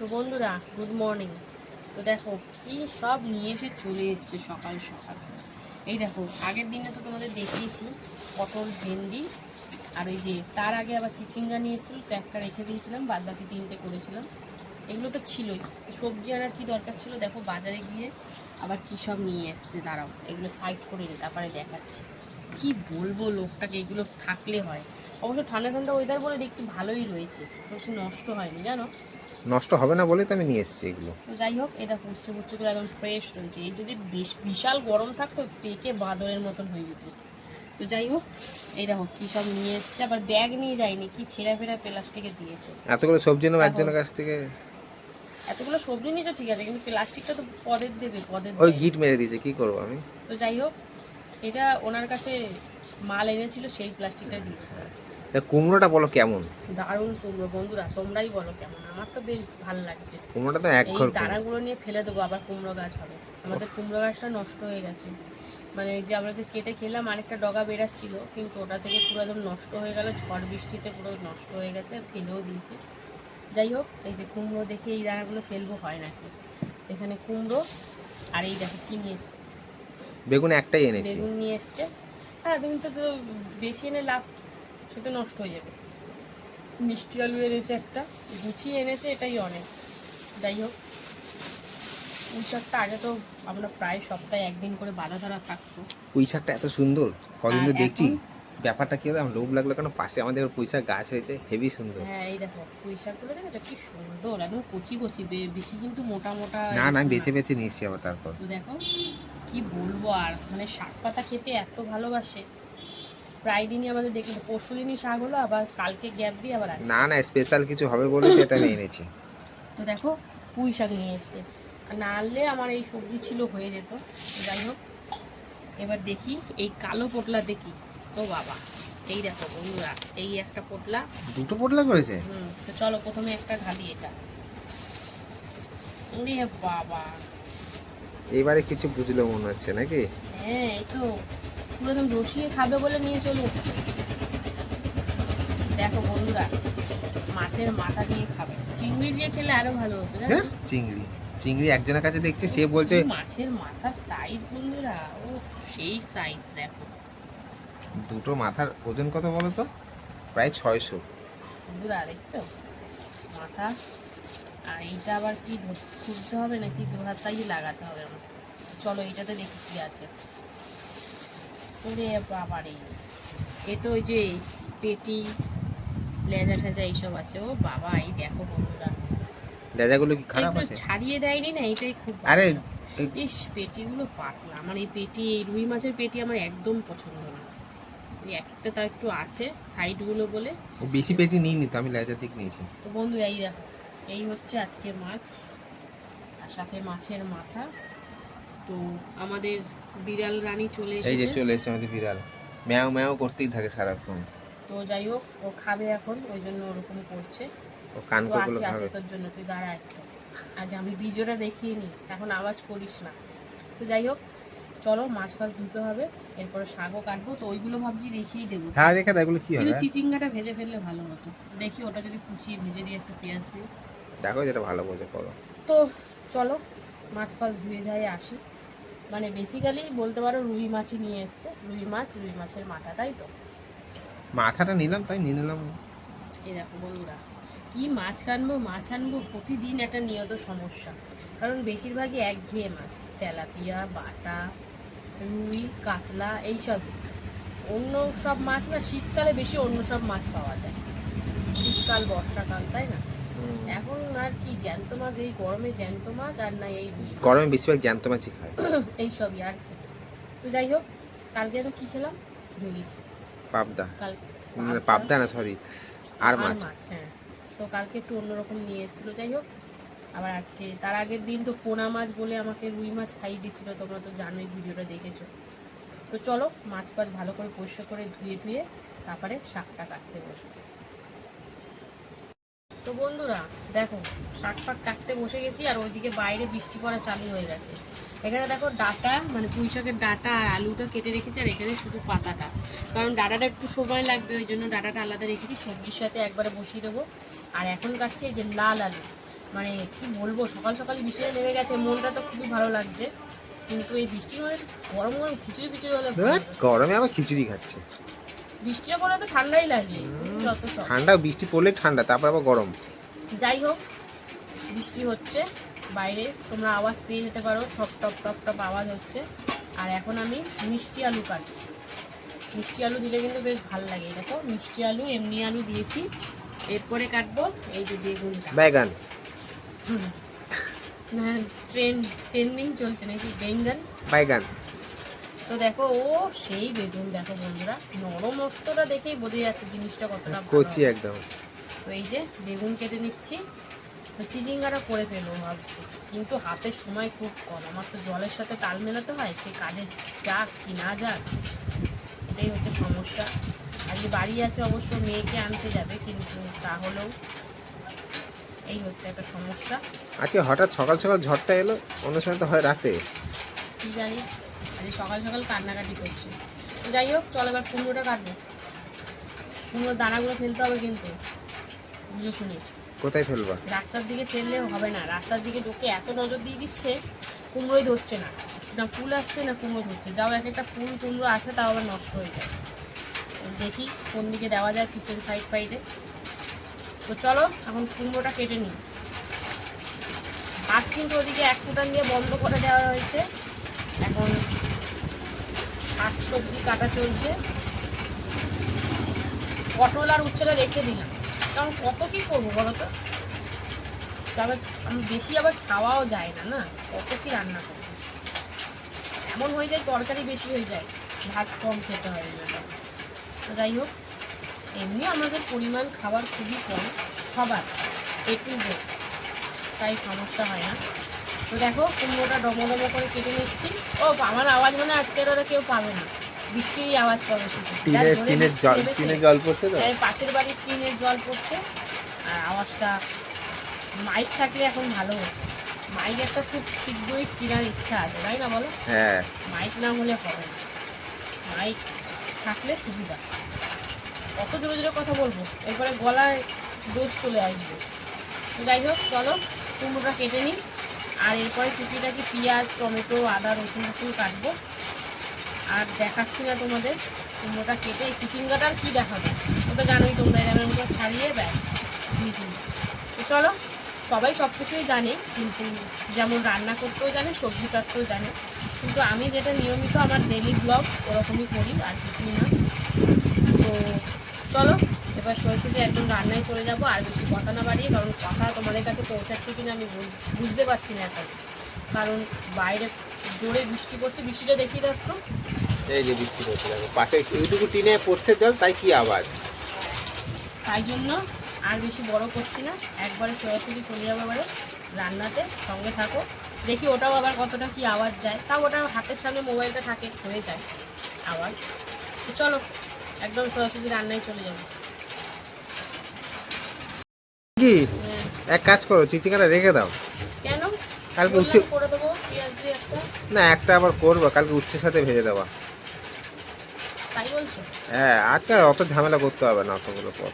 তো বন্ধুরা good morning তো দেখো, কি সব নিয়ে এসে চলে এসছে সকাল সকাল। এই দেখো, আগের দিনে তো তোমাদের দেখিয়েছি, পটল, ভেন্ডি, আর ওই যে তার আগে আবার চিচিঙ্গা নিয়ে এসেছিল, তো একটা রেখে দিয়েছিলাম, বাদ বাকি তিনটে করেছিলাম। এগুলো তো ছিলই। সবজি আনার কি দরকার ছিল, দেখো বাজারে গিয়ে আবার কী সব নিয়ে এসছে, দাঁড়াও, এগুলো সাইড করে নি, তারপরে দেখাচ্ছি। কি বলব লোকটাকে, এগুলো থাকলে হয়। অবশ্য ঠান্ডা ঠান্ডা ওয়েদার বলে দেখছি ভালোই রয়েছে, অবশ্য নষ্ট হয়নি, জানো? নষ্ট হবে না বলেই তো আমি নিয়ে এসেছি এগুলো। তো যাই হোক এটা উচ্চ উচ্চগুলো একদম ফ্রেশ রয়েছে। এই যদি বেশ বিশাল গরম থাকতো পেকে বাদরের মতন হয়ে যেত। তো যাই হোক এই দেখো কী সব নিয়ে এসছে। আবার ব্যাগ নিয়ে যায়নি কি ছেঁড়া ফেরা প্লাস্টিকে দিয়েছে। এতগুলো সবজি নেব একজনের কাছ থেকে? এতগুলো সবজি নিয়েছো ঠিক আছে কিন্তু প্লাস্টিকটা তো পদের দেবে পদের ওই গিট মেরে দিয়েছে কি করব আমি? তো যাই হোক এটা ওনার কাছে মাল এনেছিল সেই প্লাস্টিকটা দিয়ে। তা কুমড়োটা বলো কেমন? দারুণ কুমড়ো বন্ধুরা তোমরাই বলো কেমন? আমার তো বেশ ভালো লাগছে। কুমড়োটা তো এক ঘর। দানাগুলো নিয়ে ফেলে দেবো আবার কুমড়ো গাছ হবে। আমাদের কুমড়ো গাছটা নষ্ট হয়ে গেছে। মানে যে আমরা যে কেটে খেলাম আরেকটা ডগা বেরাচ্ছিল কিন্তু ওটা থেকে পুরো একদম নষ্ট হয়ে গেল ঝড় বৃষ্টিতে পুরো নষ্ট হয়ে গেছে ফেলেও দিয়েছে। যাই হোক এই যে কুমড়ো দেখে এই দানাগুলো ফেলব হয় নাকি? এখানে কুমড়ো আর এই দেখো কি নিয়ে এসছে। বেগুন একটাই এনেছি। বেগুন নিয়ে এসছে। হ্যাঁ কিন্তু তো বেশি এনে লাভ? সে তো নষ্ট হয়ে যাবে। মিষ্টি আলু এনেছে একটা গুছিয়ে এনেছে এটাই অনেক। যাই হোক পুঁই শাকটা আগে তো আমরা প্রায় সপ্তাহে একদিন করে বাঁধা ধরা থাকতো। পুঁই শাকটা এত সুন্দর কদিন তো দেখছি। ব্যাপারটা কি হবে আমার লোভ লাগল কেন? পাশে আমাদের পুঁই শাক গাছ হয়েছে হেভি সুন্দর। হ্যাঁ এই দেখো পুঁই শাকগুলো দেখেছ? কি সুন্দর একদম কচি কচি বে- বেশি কিন্তু মোটা মোটা না না বেছে বেছে নিয়েছি আবার তারপর। তো দেখো কি বলব আর মানে শাক পাতা খেতে এত ভালোবাসে। প্রায় দিনই আমাদের দেখি পরশু দিনই শাক হলো আবার কালকে গ্যাপ দিয়ে আবার আছে। না না স্পেশাল কিছু হবে বলে তো এটা আমি এনেছি। তো দেখো পুঁই শাক নিয়ে এসছে। আর না আনলে আমার এই সবজি ছিল হয়ে যেত। যাই হোক এবার দেখি এই কালো পোটলা দেখি ও বাবা এই দেখো বন্ধুরা এই একটা পোটলা। দুটো পোটলা করেছে? হুম তো চলো প্রথমে একটা ঢালি এটা। ওরে বাবা। এইবারে কিছু বুঝলো মনে হচ্ছে নাকি? হ্যাঁ এই তো। পুরো একদম রসিয়ে খাবে বলে নিয়ে চলে এসছে। দেখো বন্ধুরা মাছের মাথা দিয়ে খাবে। চিংড়ি দিয়ে খেলে আরও ভালো হতো হ্যাঁ চিংড়ি। চিংড়ি একজনের কাছে দেখছি সে বলছে মাছের মাথার সাইজ বন্ধুরা ও সেই সাইজ দেখো। দুটো মাথার ওজন কত বলো তো? প্রায় ছয়শো। বন্ধুরা দেখছ? মাথা আর এইটা আবার কি খুলতে হবে নাকি? দু হাত তাই লাগাতে হবে আমার চলো এইটাতে দেখি কি আছে। ওরে বাবারে। এ তো ওই যে পেটি লেজা ঠেজা এইসব আছে। ও বাবা এই দেখো বন্ধুরা। লেজাগুলো কি খারাপ আছে? ছাড়িয়ে দেয়নি না এটাই খুব আরে। ইস পেটিগুলো পাতলা। আমার এই পেটি এই রুই মাছের পেটি আমার একদম পছন্দ না। এই একটা তার একটু আছে সাইডগুলো বলে। ও বেশি পেটি নিই নি তো আমি লেজার দিক নিয়েছি। তো বন্ধু এই দেখো এই হচ্ছে আজকে মাছ আর সাথে মাছের মাথা। তো আমাদের বিড়াল রানী চলে এই যে চলে এসেছে আমাদের বিড়াল। ম্যাও ম্যাও করতেই থাকে সারাক্ষণ। তো যাই হোক ও খাবে এখন ওই জন্য ওরকম করছে। ও কান আছে খাবে। তোর জন্য তুই দাঁড়া একটু। আজ আমি ভিডিওটা দেখিয়ে নি এখন আওয়াজ করিস না। তো যাই হোক চলো মাছ ফাছ ধুতে হবে এরপরে শাকও কাটবো তো ওইগুলো ভাবছি রেখেই দেবো। হ্যাঁ রেখে দেয় এগুলো কি হবে? চিচিঙ্গাটা ভেজে ফেললে ভালো হতো। দেখি ওটা যদি কুচিয়ে ভেজে দিয়ে একটু পেঁয়াজ দিই দেখো যেটা ভালো বোঝে করো। তো চলো মাছ ফাছ ধুয়ে ধায়ে আসি। মানে বেসিক্যালি বলতে পারো রুই মাছই নিয়ে এসছে। রুই মাছ রুই মাছের মাথা তাই তো? মাথাটা নিলাম তাই নিয়ে নিলাম। এই দেখো বন্ধুরা কি মাছ আনব মাছ আনব প্রতিদিন একটা নিয়ত সমস্যা। কারণ বেশিরভাগই একঘেয়ে মাছ তেলাপিয়া বাটা রুই কাতলা এইসব। অন্য সব মাছ না শীতকালে বেশি অন্য সব মাছ পাওয়া যায়। শীতকাল বর্ষাকাল তাই না? এখন আর কি জ্যান্ত মাছ এই গরমে জ্যান্ত মাছ আর না এই গরমে বেশিরভাগ জ্যান্ত মাছই খায়। এইসবই আর কি। তো যাই হোক কালকে আমি কি খেলাম? ভুলে পাবদা। কাল পাবদা না সরি আর মাছ। হ্যাঁ। তো কালকে একটু অন্যরকম নিয়ে এসেছিল যাই হোক। আবার আজকে তার আগের দিন তো পোনা মাছ বলে আমাকে রুই মাছ খাইয়ে দিচ্ছিল তোমরা তো জানোই ভিডিওটা দেখেছ। তো চলো মাছ ফাছ ভালো করে পরিষ্কার করে ধুয়ে ধুয়ে তারপরে শাকটা কাটতে বসবো। তো বন্ধুরা দেখো শাক ফাক কাটতে বসে গেছি আর ওইদিকে বাইরে বৃষ্টি পড়া চালু হয়ে গেছে। এখানে দেখো ডাটা মানে পুঁই শাকের ডাটা আর আলুটা কেটে রেখেছি আর এখানে শুধু পাতাটা। কারণ ডাটাটা একটু সময় লাগবে ওই জন্য ডাটাটা আলাদা রেখেছি সবজির সাথে একবারে বসিয়ে দেবো। আর এখন কাটছি এই যে লাল আলু। মানে কি বলব সকাল সকাল বৃষ্টিটা নেমে গেছে মনটা তো খুবই ভালো লাগছে। কিন্তু এই বৃষ্টির মধ্যে গরম গরম খিচুড়ি ফিচুড়ি হলে। গরমে আবার খিচুড়ি খাচ্ছে। বৃষ্টিটা পড়লে তো ঠান্ডাই লাগে যত সব। ঠান্ডা বৃষ্টি পড়লে ঠান্ডা তারপর আবার গরম। যাই হোক বৃষ্টি হচ্ছে বাইরে তোমরা আওয়াজ পেয়ে যেতে পারো টপ টপ টপ টপ আওয়াজ হচ্ছে। আর এখন আমি মিষ্টি আলু কাটছি। মিষ্টি আলু দিলে কিন্তু বেশ ভালো লাগে দেখো মিষ্টি আলু এমনি আলু দিয়েছি। এরপরে কাটবো এই যে বেগুনটা। হ্যাঁ ট্রেন ট্রেন্ডিং চলছে নাকি বেঙ্গন বাইগান তো দেখো ও সেই বেগুন দেখো বন্ধুরা নরমত্বটা দেখেই বোঝা যাচ্ছে জিনিসটা কতটা কচি একদম। তো এই যে বেগুন কেটে নিচ্ছি চিচিঙ্গাটা করে ফেলব ভাবছি কিন্তু হাতে সময় খুব কম। আমার তো জলের সাথে তাল মেলাতে হয় সে কাজে যাক কি না যাক এটাই হচ্ছে সমস্যা। আজকে বাড়ি আছে অবশ্য মেয়েকে আনতে যাবে কিন্তু তাহলেও এই হচ্ছে একটা সমস্যা। আজকে হঠাৎ সকাল সকাল ঝড়টা এলো অন্য সময় তো হয় রাতে। কি জানি আজকে সকাল সকাল কান্নাকাটি করছে। তো যাই হোক চল এবার কুমড়োটা কাটবো। কুমড়োর দানাগুলো ফেলতে হবে কিন্তু। বুঝে শুনে। কোথায় ফেলবা? রাস্তার দিকে ফেললে হবে না। রাস্তার দিকে ঢুকে এত নজর দিয়ে দিচ্ছে কুমড়োই ধরছে না। না ফুল আসছে না কুমড়ো ধরছে। যাও এক একটা ফুল কুমড়ো আসে তাও আবার নষ্ট হয়ে যায়। দেখি কোন দিকে দেওয়া যায় কিচেন সাইড ফাইডে তো চলো এখন কুমড়োটা কেটে নিই। ভাত কিন্তু ওদিকে এক ফুটান দিয়ে বন্ধ করে দেওয়া হয়েছে। এখন শাক সবজি কাটা চলছে। পটল আর উচ্ছেটা রেখে দিলাম। কারণ কত কি করব বলো তো? তবে আমি বেশি আবার খাওয়াও যায় না না? কত কি রান্না করব? এমন হয়ে যায় তরকারি বেশি হয়ে যায়, ভাত কম খেতে হয় না। তো যাই হোক, এমনি আমাদের পরিমাণ খাবার খুবই কম, সবার একটু তাই সমস্যা হয় না। তো দেখো কুমড়োটা ডমো করে কেটে নিচ্ছি। ও আমার আওয়াজ মানে আজকের ওরা কেউ পাবে না। বৃষ্টিরই আওয়াজ পাবে শুধু। টিনের জোরে টিনের বৃষ্টি জল টিনের জল পড়ছে পাশের বাড়ির টিনের জল পড়ছে। আর আওয়াজটা মাইক থাকলে এখন ভালো। হতো মাইক একটা খুব শীঘ্রই কেনার ইচ্ছা আছে তাই না বলো? হ্যাঁ। মাইক না হলে হবে না। মাইক থাকলে সুবিধা। কত জোরে জোরে কথা বলব? এরপরে গলায় দোষ চলে আসবে। তো যাই হোক চলো কুমড়োটা কেটে নিই। আর এরপরে টুকিটাকি পেঁয়াজ, টমেটো, আদা, রসুন রসুন কাটবো। আর দেখাচ্ছি না তোমাদের, কুমড়োটা কেটে এই চিচিঙ্গাটা আর কী দেখাবো? ওটা জানোই তোমরা এরকম করে ছাড়িয়ে ব্যাস চিচিঙ্গা তো চলো, সবাই সব কিছুই জানে, কিন্তু যেমন রান্না করতেও জানে, সবজি কাটতেও জানে। কিন্তু আমি যেটা নিয়মিত আমার ডেলি ব্লগ ওরকমই করি, আর কিছুই না। তো চলো এবার সরাসরি একদম রান্নায় চলে যাব আর বেশি কথা না বাড়িয়ে কারণ কথা তোমাদের কাছে পৌঁছাচ্ছে কিনা আমি বুঝ- বুঝতে পারছি না এখন। কারণ বাইরে জোরে বৃষ্টি পড়ছে বৃষ্টিটা দেখিয়ে একটু। এই যে বৃষ্টি পড়ছে দেখো পাশে এইটুকু টিনে পড়ছে জল তাই কি আওয়াজ? তাই জন্য আর বেশি বড় করছি না। একবারে সরাসরি চলে যাব এবারে রান্নাতে সঙ্গে থাকো। দেখি ওটাও আবার কতটা কি আওয়াজ যায়। তাও ওটা হাতের সামনে মোবাইলটা থাকে হয়ে যায় আওয়াজ। তো চলো একদম সরাসরি রান্নায় চলে যাব। কি? এক কাজ করো চিচিঙ্গাটা রেখে দাও। কেন? কালকে উচ্ছে করে দেবো পেঁয়াজ দিয়ে একটা। না একটা আবার করব কালকে উচ্ছের সাথে ভেজে দেওয়া। তাই বলছো? হ্যাঁ আজকে অত ঝামেলা করতে হবে না অতগুলো পর।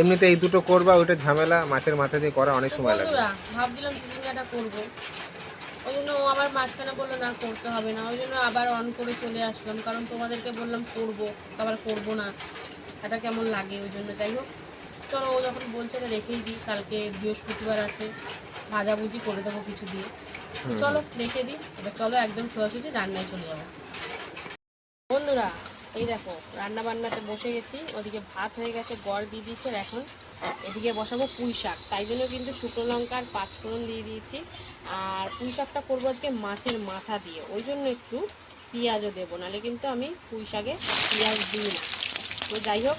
এমনিতে এই দুটো করবা ওইটা ঝামেলা মাছের মাথা দিয়ে করা অনেক সময় বন্ধুরা, ভাবছিলাম চিচিঙ্গাটা করব। ওই জন্য ও আবার মাঝখানে বলল না করতে হবে না। ওই জন্য আবার অন করে চলে আসলাম কারণ তোমাদেরকে বললাম করব আবার করব না। এটা কেমন লাগে ওই জন্য? যাই হোক। চলো ও যখন বলছে তো রেখেই দিই কালকে বৃহস্পতিবার আছে ভাজাভুজি করে দেবো কিছু দিয়ে। চলো রেখে দিই এবার চলো একদম সোজাসুজি রান্নায় চলে যাব। বন্ধুরা এই দেখো রান্না বান্নাতে বসে গেছি ওদিকে ভাত হয়ে গেছে গড় দিয়ে দিয়েছে এখন এদিকে বসাবো পুঁই শাক। তাই জন্য কিন্তু শুকনো লঙ্কার পাঁচ ফোড়ন দিয়ে দিয়েছি আর পুঁই শাকটা করব আজকে মাছের মাথা দিয়ে। ওই জন্য একটু পেঁয়াজও দেবো নাহলে কিন্তু আমি পুঁই শাকে পেঁয়াজ দিই না। তো যাই হোক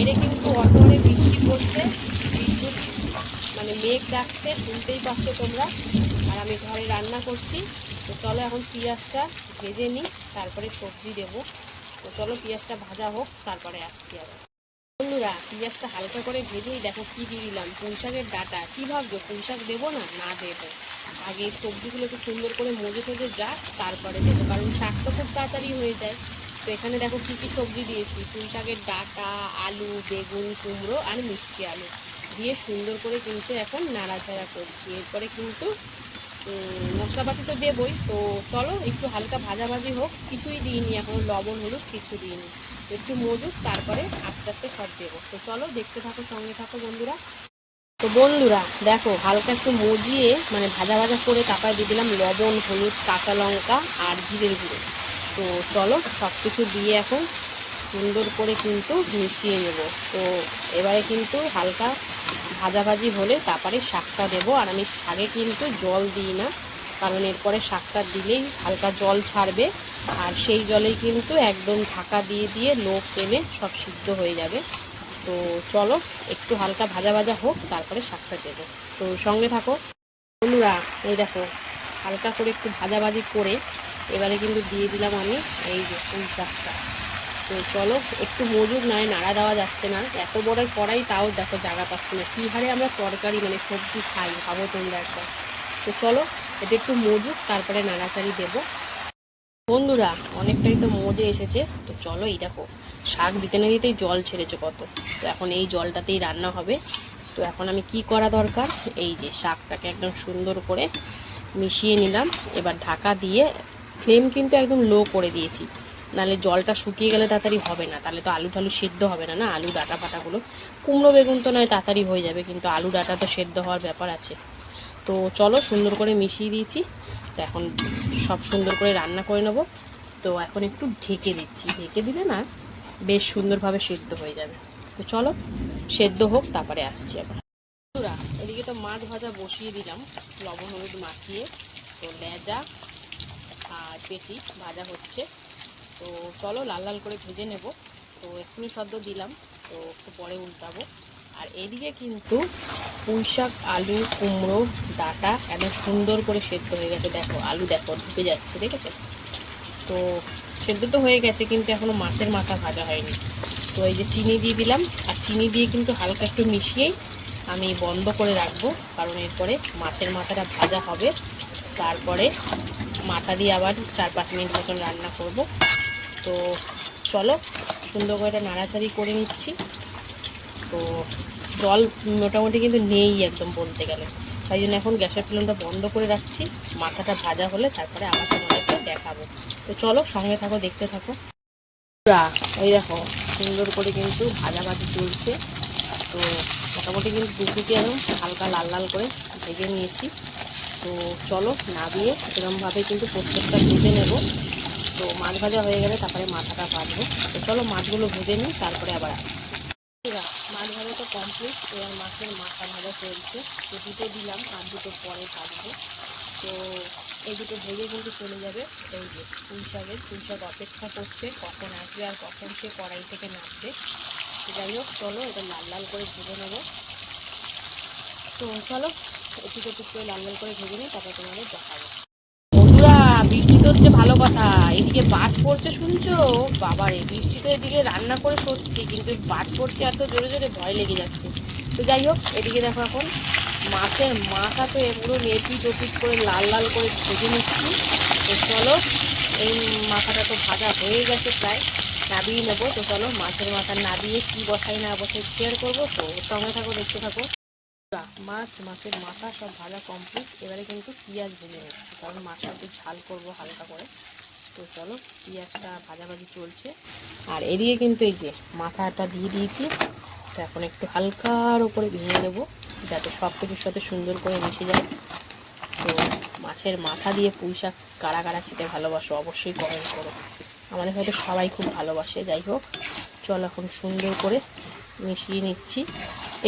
বাইরে কিন্তু অতরে বৃষ্টি পড়ছে। বিদ্যুৎ মানে মেঘ ডাকছে, শুনতেই পাচ্ছ তোমরা। আর আমি ঘরে রান্না করছি। তো চলো এখন পেঁয়াজটা ভেজে নিই, তারপরে সবজি দেবো। তো চলো পেঁয়াজটা ভাজা হোক, তারপরে আসছি আবার। বন্ধুরা, পেঁয়াজটা হালকা করে ভেজেই দেখো কী দিয়ে দিলাম। পুঁই শাকের ডাটা। কী ভাবছ? পুঁই শাক দেবো না? না দেবো। আগে সবজিগুলো একটু সুন্দর করে মজে টজে যাক, তারপরে দেবো। কারণ শাক তো খুব তাড়াতাড়ি হয়ে যায়। তো এখানে দেখো কী কী সবজি দিয়েছি। পুঁই শাকের ডাটা, আলু, বেগুন, কুমড়ো আর মিষ্টি আলু। দিয়ে সুন্দর করে কিন্তু এখন নাড়াচাড়া করছি। এরপরে কিন্তু মশলাপাতি তো দেবই। তো চলো একটু হালকা ভাজাভাজি হোক। কিছুই দিইনি এখন, লবণ, হলুদ কিছু দিইনি। একটু মজুক তারপরে আস্তে আস্তে সব দেবো। তো চলো দেখতে থাকো, সঙ্গে থাকো বন্ধুরা। তো বন্ধুরা, দেখো হালকা একটু মজিয়ে মানে ভাজা ভাজা করে তারপরে দিয়ে দিলাম লবণ, হলুদ, কাঁচা লঙ্কা আর জিরের গুঁড়ো। তো চলো সব কিছু দিয়ে এখন সুন্দর করে কিন্তু মিশিয়ে নেব। তো এবারে কিন্তু হালকা ভাজাভাজি হলে তারপরে শাকটা দেবো। আর আমি শাকে কিন্তু জল দিই না, কারণ এরপরে শাকটা দিলেই হালকা জল ছাড়বে। আর সেই জলেই কিন্তু একদম ঢাকা দিয়ে দিয়ে লো ফ্লেমে সব সিদ্ধ হয়ে যাবে। তো চলো একটু হালকা ভাজা ভাজা হোক, তারপরে শাকটা দেবো। তো সঙ্গে থাকো। বন্ধুরা, এই দেখো, হালকা করে একটু ভাজাভাজি করে এবারে কিন্তু দিয়ে দিলাম আমি এই যে পুঁই শাকটা। তো চলো, একটু মজুর নয়, নাড়া দেওয়া যাচ্ছে না। এত বড় কড়াই, তাও দেখো জায়গা পাচ্ছি না। কী হারে আমরা তরকারি মানে সবজি খাই ভাবো তোমরা একবার। তো চলো এটা একটু মজুক তারপরে নাড়াচাড়ি দেবো। বন্ধুরা, অনেকটাই তো মজে এসেছে। তো চলো, এই দেখো, শাক দিতে না দিতেই জল ছেড়েছে কত। তো এখন এই জলটাতেই রান্না হবে। তো এখন আমি কি করা দরকার? এই যে শাকটাকে একদম সুন্দর করে মিশিয়ে নিলাম। এবার ঢাকা দিয়ে ফ্লেম কিন্তু একদম লো করে দিয়েছি। নাহলে জলটা শুকিয়ে গেলে তাড়াতাড়ি হবে না। তাহলে তো আলু টালু সেদ্ধ হবে না না? আলু ডাটা ফাটাগুলো। কুমড়ো বেগুন তো নয়, তাড়াতাড়ি হয়ে যাবে, কিন্তু আলু ডাটা তো সেদ্ধ হওয়ার ব্যাপার আছে। তো চলো সুন্দর করে মিশিয়ে দিয়েছি। তো এখন সব সুন্দর করে রান্না করে নেব। তো এখন একটু ঢেকে দিচ্ছি। ঢেকে দিলে না বেশ সুন্দরভাবে সেদ্ধ হয়ে যাবে। তো চলো সেদ্ধ হোক, তারপরে আসছি আবার। এদিকে তো মাছ ভাজা বসিয়ে দিলাম। লবণ হলুদ মাখিয়ে। তো লেজা আর পেটি ভাজা হচ্ছে। তো চলো লাল লাল করে ভেজে নেব। তো এক্ষুনি সদ্য দিলাম, তো একটু পরে উল্টাবো। আর এদিকে কিন্তু পুঁই শাক, আলু, কুমড়ো, ডাটা একদম সুন্দর করে সেদ্ধ হয়ে গেছে। দেখো, আলু দেখো, ঢুকে যাচ্ছে, দেখেছ? তো সেদ্ধ তো হয়ে গেছে, কিন্তু এখনও মাছের মাথা ভাজা হয়নি। তো এই যে চিনি দিয়ে দিলাম, আর চিনি দিয়ে কিন্তু হালকা একটু মিশিয়েই আমি বন্ধ করে রাখব, কারণ এরপরে মাছের মাথাটা ভাজা হবে। তারপরে মাথা দিয়ে আবার চার পাঁচ মিনিট মতন রান্না করব। তো চলো, সুন্দর করে এটা নাড়াচাড়ি করে নিচ্ছি। তো জল মোটামুটি কিন্তু নেই একদম বলতে গেলে। তাই জন্য এখন গ্যাসের ফ্লেমটা বন্ধ করে রাখছি। মাথাটা ভাজা হলে তারপরে আবার তোমাদেরকে দেখাবো। তো চলো, সঙ্গে থাকো, দেখতে থাকো। এই দেখো, সুন্দর করে কিন্তু ভাজা ভাজি চলছে। তো মোটামুটি কিন্তু দুপুকে একদম হালকা লাল লাল করে ভেজে নিয়েছি। তো চলো, না দিয়ে এরকমভাবে কিন্তু প্রত্যেকটা ভেজে নেব। তো মাছ ভাজা হয়ে গেলে তারপরে মাথাটা ভাজবো। তো চলো মাছগুলো ভেজে নিই, তারপরে আবার মাছ ভাজা তো কমপ্লিট এবার মাছের মাথা ভাজা চলছে। তো দুটো দিলাম, আর দুটো পরে ভাজবো। তো এই দুটো ভেজে কিন্তু চলে যাবে। এই যে পুঁই শাকের, পুঁই শাক অপেক্ষা করছে, কখন আসবে আর কখন সে কড়াই থেকে নামবে। যাই হোক, চলো এটা লাল লাল করে ভেজে নেব। তো চলো একটু করে লাল লাল করে ভেজে নিই তারপর তোমাদের দেখাবো। বন্ধুরা, বৃষ্টি তো হচ্ছে ভালো কথা। এদিকে বাজ পড়ছে, শুনছো? বাবারে বৃষ্টি তো এদিকে রান্না করে সত্যি কিন্তু বাজ পড়ছে এত জোরে জোরে, ভয় লেগে যাচ্ছে। তো যাই হোক, এদিকে দেখো এখন মাছের মাথা তো এগুলো নেপিট ওপিট করে লাল লাল করে ভেজে নিচ্ছি। তো চলো, এই মাথাটা তো ভাজা হয়ে গেছে প্রায়, নাবিয়ে নেব। তো চলো, মাছের মাথা নাবিয়ে কী বসাই না বসাই শেয়ার করব। তো সঙ্গে থাকো, দেখতে থাকো। মাছ, মাছের মাথা সব ভাজা কমপ্লিট এবারে কিন্তু পেঁয়াজ ভেজে নিচ্ছি, কারণ মাছটা একটু ঝাল করব হালকা করে। তো চলো, পেঁয়াজটা ভাজাভাজি চলছে। আর এদিকে কিন্তু এই যে মাথাটা দিয়ে দিয়েছি, তো এখন একটু হালকার উপরে ভেঙে দেবো যাতে সব কিছুর সাথে সুন্দর করে মিশে যায়। তো মাছের মাথা দিয়ে পুঁই শাক কারা কারা খেতে ভালোবাসো অবশ্যই কমেন্ট করো। আমাদের হয়তো সবাই খুব ভালোবাসে, যাই হোক। চল এখন সুন্দর করে মিশিয়ে নিচ্ছি।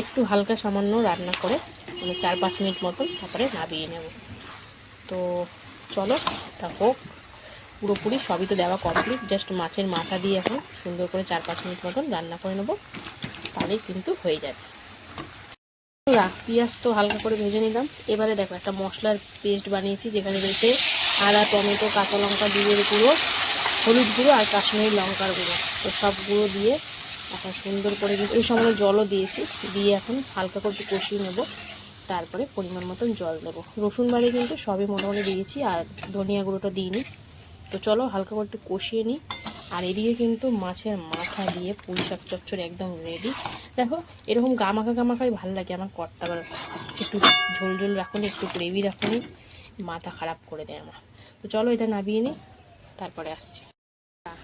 একটু হালকা সামান্য রান্না করে মানে চার পাঁচ মিনিট মতন তারপরে নাবিয়ে নেব। তো চলো তা হোক পুরোপুরি সবই তো দেওয়া কমপ্লিট জাস্ট মাছের মাথা দিয়ে এখন সুন্দর করে চার পাঁচ মিনিট মতন রান্না করে নেব তাহলেই কিন্তু হয়ে যাবে। বন্ধুরা, পেঁয়াজ তো হালকা করে ভেজে নিলাম। এবারে দেখো একটা মশলার পেস্ট বানিয়েছি যেখানে রয়েছে আদা টমেটো কাঁচা লঙ্কা জিরের গুঁড়ো হলুদ গুঁড়ো আর কাশ্মীরি লঙ্কার গুঁড়ো। তো সব গুঁড়ো দিয়ে এখন সুন্দর করে কিন্তু এই সময় জলও দিয়েছি। দিয়ে এখন হালকা করে কষিয়ে নেব। তারপরে পরিমাণ মতন জল দেবো। রসুন বাড়ি কিন্তু সবই মোটামুটি দিয়েছি আর ধনিয়া গুঁড়োটা দিইনি। তো চলো হালকা করে একটু কষিয়ে নিই। আর এদিকে কিন্তু মাছের মাথা দিয়ে পুঁই শাক চচ্চড়ি একদম রেডি দেখো, এরকম গামাখা গামাখাই ভালো লাগে আমার কর্তা একটু ঝোল ঝোল রাখুনি, একটু গ্রেভি রাখুনি, মাথা খারাপ করে দেয় আমার। তো চলো এটা নাবিয়ে নিই, তারপরে আসছি।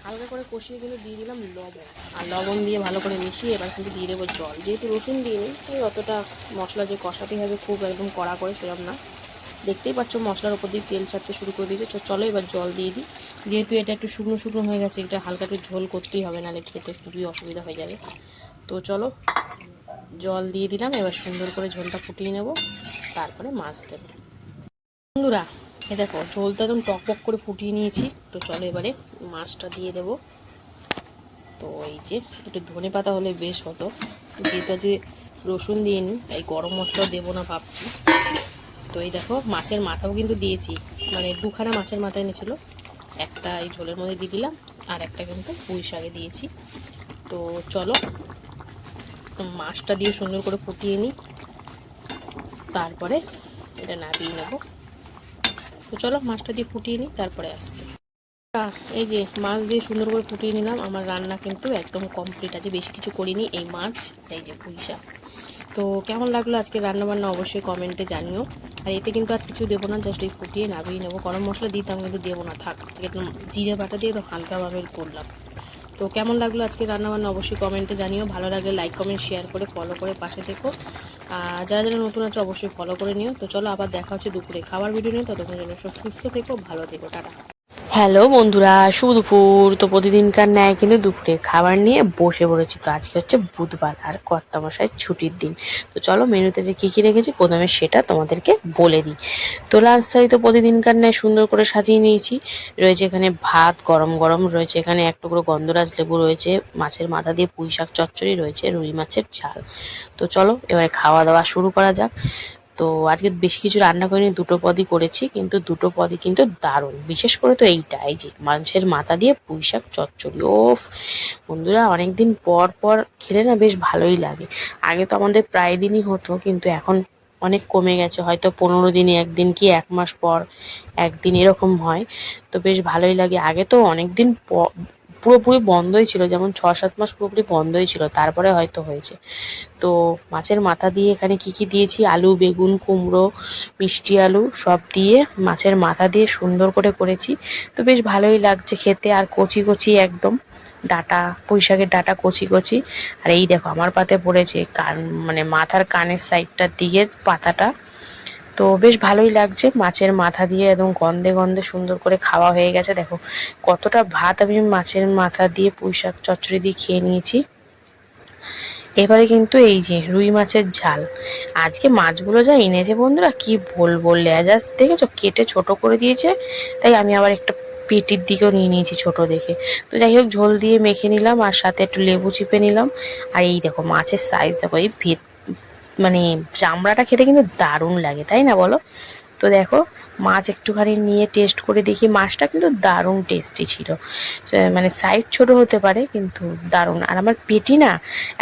হালকা করে কষিয়ে কিন্তু দিয়ে দিলাম লবণ। আর লবণ দিয়ে ভালো করে মিশিয়ে এবার কিন্তু দিয়ে দেবো জল। যেহেতু রসুন দিয়ে তাই অতটা মশলা যে কষাতে হবে খুব একদম কড়া করে সেরকম না। দেখতেই পাচ্ছ মশলার উপর দিয়ে তেল ছাড়তে শুরু করে দিয়েছে। চলো এবার জল দিয়ে দিই। যেহেতু এটা একটু শুকনো শুকনো হয়ে গেছে, এটা হালকা একটু ঝোল করতেই হবে, নাহলে খেতে খুবই অসুবিধা হয়ে যাবে। তো চলো, জল দিয়ে দিলাম। এবার সুন্দর করে ঝোলটা ফুটিয়ে নেব। তারপরে মাছ দেবো। বন্ধুরা এ দেখো, ঝোলটা একদম টক টক করে ফুটিয়ে নিয়েছি। তো চলো এবারে মাছটা দিয়ে দেব। তো এই যে একটু ধনে পাতা হলে বেশ হতো। যেহেতু যে রসুন দিয়ে নিই তাই গরম মশলা দেবো না ভাবছি। তো এই দেখো, মাছের মাথাও কিন্তু দিয়েছি। মানে দুখানা মাছের মাথা এনেছিল। একটা এই ঝোলের মধ্যে দিয়ে দিলাম, আর একটা কিন্তু পুঁই শাকে দিয়েছি। তো চলো, মাছটা দিয়ে সুন্দর করে ফুটিয়ে নিই। তারপরে এটা নাবিয়ে নেব। তো চলো মাছটা দিয়ে ফুটিয়ে নিই, তারপরে আসছি। এই যে মাছ দিয়ে সুন্দর করে ফুটিয়ে নিলাম। আমার রান্না কিন্তু একদম কমপ্লিট আছে, বেশি কিছু করিনি এই মাছ, এই যে পুঁই শাক। তো কেমন লাগল আজকে রান্না বান্না অবশ্যই কমেন্টে জানিও। আর এতে কিন্তু আর কিছু দেবো না, জাস্ট এই ফুটিয়ে নাবিয়ে নেব। গরম মশলা দিতাম কিন্তু দেবো না, থাক। একদম জিরে বাটা দিয়ে তো হালকাভাবে করলাম। তো কেমন লাগল আজকে রান্না বান্না অবশ্যই কমেন্টে জানিও। ভালো লাগলে লাইক কমেন্ট শেয়ার করে ফলো করে পাশে আর যারা যারা নতুন আছে অবশ্যই ফলো করে নিও। তো চলো আবার দেখা হচ্ছে দুপুরে খাবার ভিডিও নিয়ে। ততক্ষণ জন্য সব সুস্থ থেকো, ভালো থেকো, টাটা। হ্যালো বন্ধুরা, শুভ দুপুর। তো প্রতিদিনকার ন্যায় কিন্তু দুপুরে খাবার নিয়ে বসে পড়েছি। তো আজকে হচ্ছে বুধবার আর কর্তামশাই ছুটির দিন। তো চলো মেনুতে যে কী কী রেখেছি, প্রথমে সেটা তোমাদেরকে বলে দিই। তো লাস্ট তো প্রতিদিনকার ন্যায় সুন্দর করে সাজিয়ে নিয়েছি। রয়েছে এখানে ভাত গরম গরম, রয়েছে এখানে এক টুকরো গন্ধরাজ লেবু, রয়েছে মাছের মাথা দিয়ে পুঁই শাক চচ্চড়ি, রয়েছে রুই মাছের ঝাল। তো চলো এবারে খাওয়া দাওয়া শুরু করা যাক। তো আজকে বেশি কিছু রান্না করিনি দুটো পদই করেছি, কিন্তু দুটো পদই কিন্তু দারুণ। বিশেষ করে তো এইটা, এই যে মাংসের মাথা দিয়ে পুঁই শাক চচ্চড়ি, ওফ! বন্ধুরা, অনেকদিন পর পর খেলে না বেশ ভালোই লাগে। আগে তো আমাদের প্রায় দিনই হতো, কিন্তু এখন অনেক কমে গেছে, হয়তো পনেরো দিনে একদিন কি এক মাস পর একদিন এরকম হয়, তো বেশ ভালোই লাগে। আগে তো অনেক দিন পুরোপুরি বন্ধই ছিল, যেমন ছ সাত মাস পুরোপুরি বন্ধই ছিল, তারপরে হয়তো হয়েছে। তো মাছের মাথা দিয়ে এখানে কি কি দিয়েছি? আলু, বেগুন, কুমড়ো, মিষ্টি আলু সব দিয়ে মাছের মাথা দিয়ে সুন্দর করে করেছি। তো বেশ ভালোই লাগছে খেতে, আর কচি কচি একদম। ডাটা, পুঁই শাকের ডাটা কচি কচি। আর এই দেখো, আমার পাতে পড়েছে কান মানে মাথার কানের সাইডটার দিকে পাতাটা। তো বেশ ভালোই লাগছে। মাছের মাথা দিয়ে একদম গন্ধে গন্ধে সুন্দর করে খাওয়া হয়ে গেছে। দেখো, কতটা ভাত আমি মাছের মাথা দিয়ে পুঁই শাক দিয়ে খেয়ে নিয়েছি। এবারে কিন্তু এই যে রুই মাছের ঝাল। আজকে মাছগুলো যা এনেছে বন্ধুরা, কি বলব? লেজাস দেখেছ? কেটে ছোট করে দিয়েছে, তাই আমি আবার একটা পেটির দিকেও নিয়ে নিয়েছি ছোট দেখে। তো যাই হোক, ঝোল দিয়ে মেখে নিলাম, আর সাথে একটু লেবু চিপে নিলাম। আর এই দেখো, মাছের সাইজ দেখো, এই ভেত মানে চামড়াটা খেতে কিন্তু দারুণ লাগে, তাই না বলো? তো দেখো, মাছ একটুখানি নিয়ে টেস্ট করে দেখি। মাছটা কিন্তু দারুণ টেস্টি ছিল। মানে সাইজ ছোট হতে পারে, কিন্তু দারুণ। আর আমার পেটি না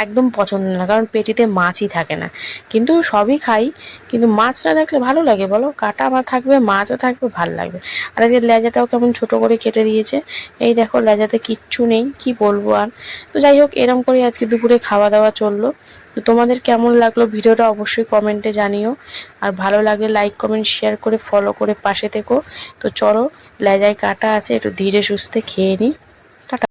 একদম পছন্দ না, কারণ পেটিতে মাছই থাকে না। কিন্তু সবই খাই, কিন্তু মাছ না থাকলে ভালো লাগে বলো? কাটা আমার থাকবে, মাছও থাকবে, ভালো লাগবে। আর আজকে লেজাটাও কেমন ছোট করে কেটে দিয়েছে। এই দেখো, লেজাতে কিচ্ছু নেই, কি বলব আর? তো যাই হোক, এরম করে আজকে দুপুরে খাওয়া দাওয়া চলল। তো তোমাদের কেমন লাগল ভিডিওটা অবশ্যই কমেন্টে জানিও। আর ভালো লাগলে লাইক কমেন্ট শেয়ার করে ফলো করে পাশে থেকো। তো চলো, লেজায় কাটা আছে, একটু ধীরে সুস্থে খেয়ে নিই